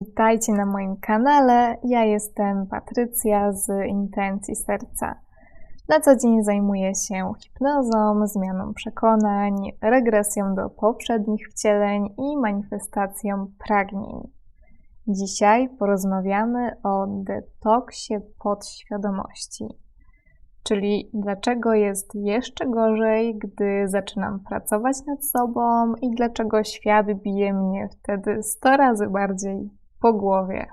Witajcie na moim kanale. Ja jestem Patrycja z Intencji Serca. Na co dzień zajmuję się hipnozą, zmianą przekonań, regresją do poprzednich wcieleń i manifestacją pragnień. Dzisiaj porozmawiamy o detoksie podświadomości, czyli dlaczego jest jeszcze gorzej, gdy zaczynam pracować nad sobą i dlaczego świat bije mnie wtedy 100 razy bardziej po głowie.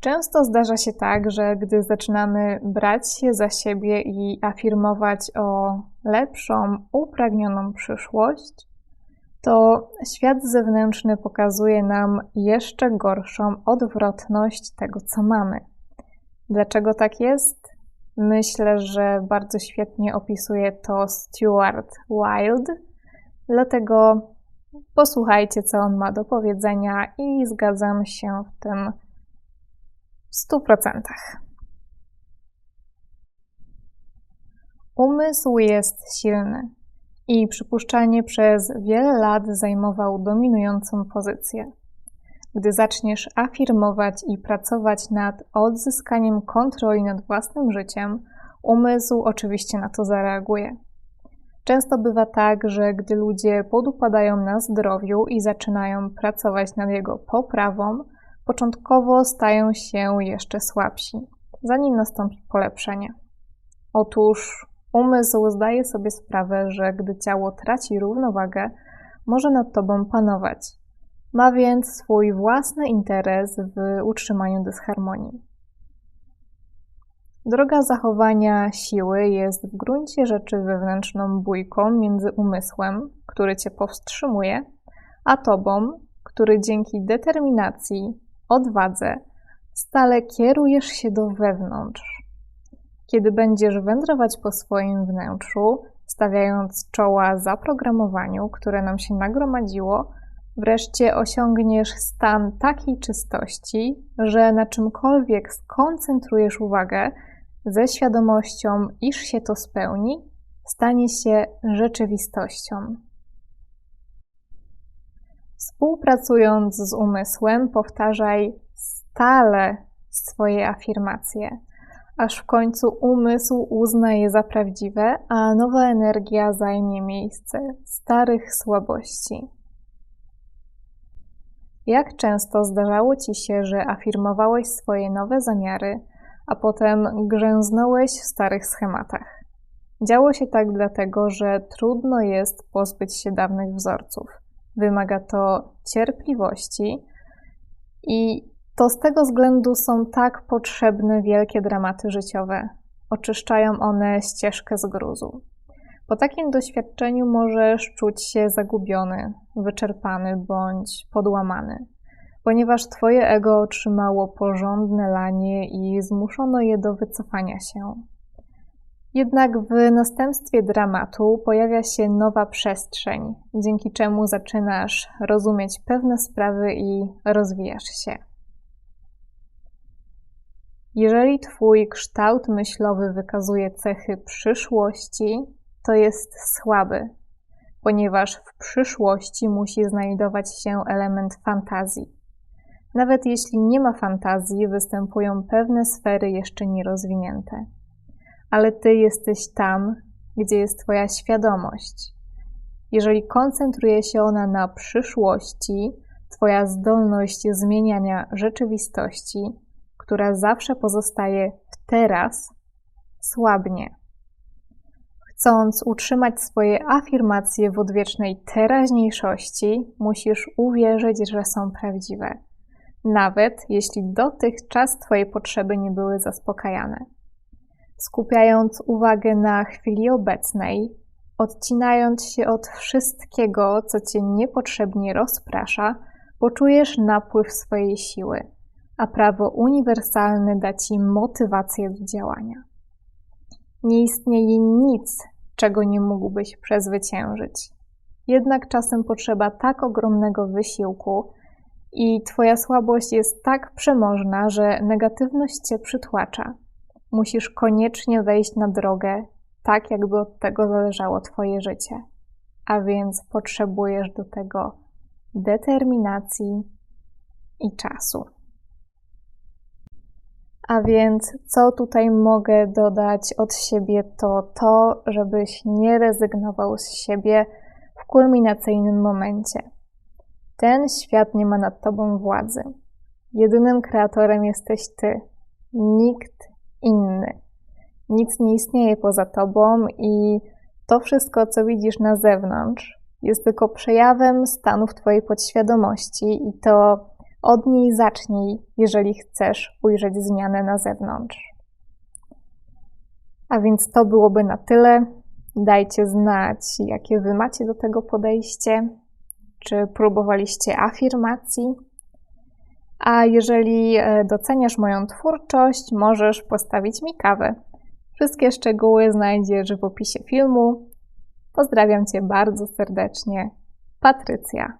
Często zdarza się tak, że gdy zaczynamy brać się za siebie i afirmować o lepszą, upragnioną przyszłość, to świat zewnętrzny pokazuje nam jeszcze gorszą odwrotność tego, co mamy. Dlaczego tak jest? Myślę, że bardzo świetnie opisuje to Stuart Wilde, dlatego Posłuchajcie, co on ma do powiedzenia, i zgadzam się w tym w stu procentach. Umysł jest silny i przypuszczalnie przez wiele lat zajmował dominującą pozycję. Gdy zaczniesz afirmować i pracować nad odzyskaniem kontroli nad własnym życiem, umysł oczywiście na to zareaguje. Często bywa tak, że gdy ludzie podupadają na zdrowiu i zaczynają pracować nad jego poprawą, początkowo stają się jeszcze słabsi, zanim nastąpi polepszenie. Otóż umysł zdaje sobie sprawę, że gdy ciało traci równowagę, może nad tobą panować. Ma więc swój własny interes w utrzymaniu dysharmonii. Droga zachowania siły jest w gruncie rzeczy wewnętrzną bójką między umysłem, który cię powstrzymuje, a tobą, który dzięki determinacji, odwadze stale kierujesz się do wewnątrz. Kiedy będziesz wędrować po swoim wnętrzu, stawiając czoła zaprogramowaniu, które nam się nagromadziło, wreszcie osiągniesz stan takiej czystości, że na czymkolwiek skoncentrujesz uwagę, ze świadomością, iż się to spełni, stanie się rzeczywistością. Współpracując z umysłem, powtarzaj stale swoje afirmacje, aż w końcu umysł uzna je za prawdziwe, a nowa energia zajmie miejsce starych słabości. Jak często zdarzało ci się, że afirmowałeś swoje nowe zamiary, a potem grzęznąłeś w starych schematach. Działo się tak dlatego, że trudno jest pozbyć się dawnych wzorców. Wymaga to cierpliwości i to z tego względu są tak potrzebne wielkie dramaty życiowe. Oczyszczają one ścieżkę z gruzu. Po takim doświadczeniu możesz czuć się zagubiony, wyczerpany bądź podłamany ponieważ Twoje ego otrzymało porządne lanie i zmuszono je do wycofania się. Jednak w następstwie dramatu pojawia się nowa przestrzeń, dzięki czemu zaczynasz rozumieć pewne sprawy i rozwijasz się. Jeżeli Twój kształt myślowy wykazuje cechy przyszłości, to jest słaby, ponieważ w przyszłości musi znajdować się element fantazji. Nawet jeśli nie ma fantazji, występują pewne sfery jeszcze nierozwinięte. Ale ty jesteś tam, gdzie jest Twoja świadomość. Jeżeli koncentruje się ona na przyszłości, Twoja zdolność zmieniania rzeczywistości, która zawsze pozostaje w teraz, słabnie. Chcąc utrzymać swoje afirmacje w odwiecznej teraźniejszości, musisz uwierzyć, że są prawdziwe nawet jeśli dotychczas Twoje potrzeby nie były zaspokajane. Skupiając uwagę na chwili obecnej, odcinając się od wszystkiego, co Cię niepotrzebnie rozprasza, poczujesz napływ swojej siły, a prawo uniwersalne da Ci motywację do działania. Nie istnieje nic, czego nie mógłbyś przezwyciężyć. Jednak czasem potrzeba tak ogromnego wysiłku, i Twoja słabość jest tak przemożna, że negatywność Cię przytłacza. Musisz koniecznie wejść na drogę, tak jakby od tego zależało Twoje życie. A więc potrzebujesz do tego determinacji i czasu. A więc, co tutaj mogę dodać od siebie, to to, żebyś nie rezygnował z siebie w kulminacyjnym momencie. Ten świat nie ma nad tobą władzy. Jedynym kreatorem jesteś ty, nikt inny. Nic nie istnieje poza tobą i to wszystko, co widzisz na zewnątrz, jest tylko przejawem stanów twojej podświadomości i to od niej zacznij, jeżeli chcesz ujrzeć zmianę na zewnątrz. A więc to byłoby na tyle. Dajcie znać, jakie wy macie do tego podejście. Czy próbowaliście afirmacji? A jeżeli e, doceniasz moją twórczość, możesz postawić mi kawę. Wszystkie szczegóły znajdziesz w opisie filmu. Pozdrawiam Cię bardzo serdecznie. Patrycja.